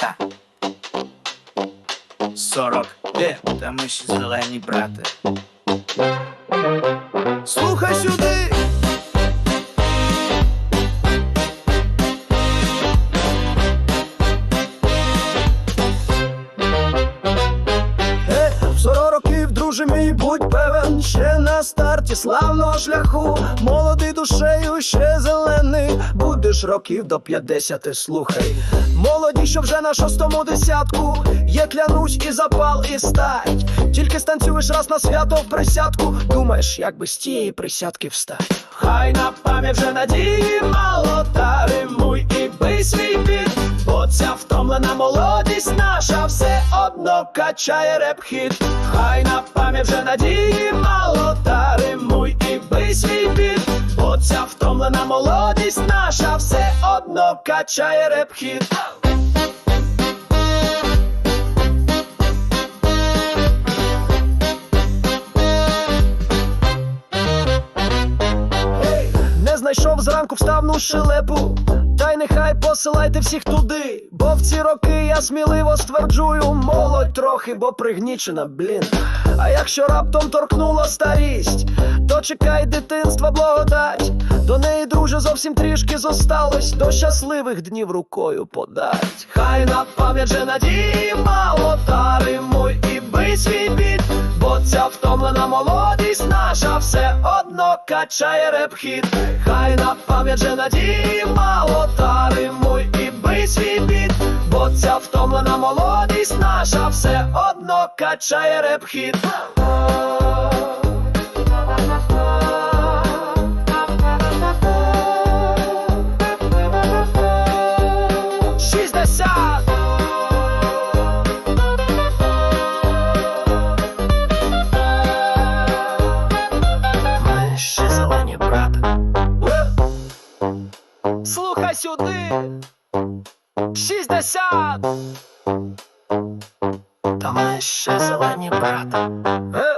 Ха. Сорок п'ять, та ми ще зелені брати. Слухай сюди. Е, друже мій, будь певен, ще на старті славного шляху, молодий душею, ще зелений, будеш років до 50, слухай. Молоді, що вже на шостому десятку, є клянусь і запал, і стать. Тільки станцюєш раз на свято в присядку, думаєш, як би з тієї присядки встать. Хай на пам'ять вже надії мало, та римуй і бий свій біт, бо ця втомлена молодість наша все одно качає реп-хіт. Хай на пам'ять вже надії мало, та римуй і бий свій біт, бо ця втомлена молодість наша все одно качає реп-хіт. Знайшов зранку вставну шелепу, та й нехай посилайте всіх туди, бо в ці роки я сміливо стверджую, молодь трохи, бо пригнічена, блін. А якщо раптом торкнула старість, то чекай дитинства благодать. До неї, друже, зовсім трішки зосталось, до щасливих днів рукою подать. Хай на пам'ять же надії мало, та і бий свій біт, бо ця втомлена молодість наша все качає реп-хіт. Хай на пам'ять же надіма, отари мой і бий свій біт, бо ця втомлена молодість наша все одно качає реп-хіт. Сюди. Шістдесят. Та ми ще зелені, брата. Е,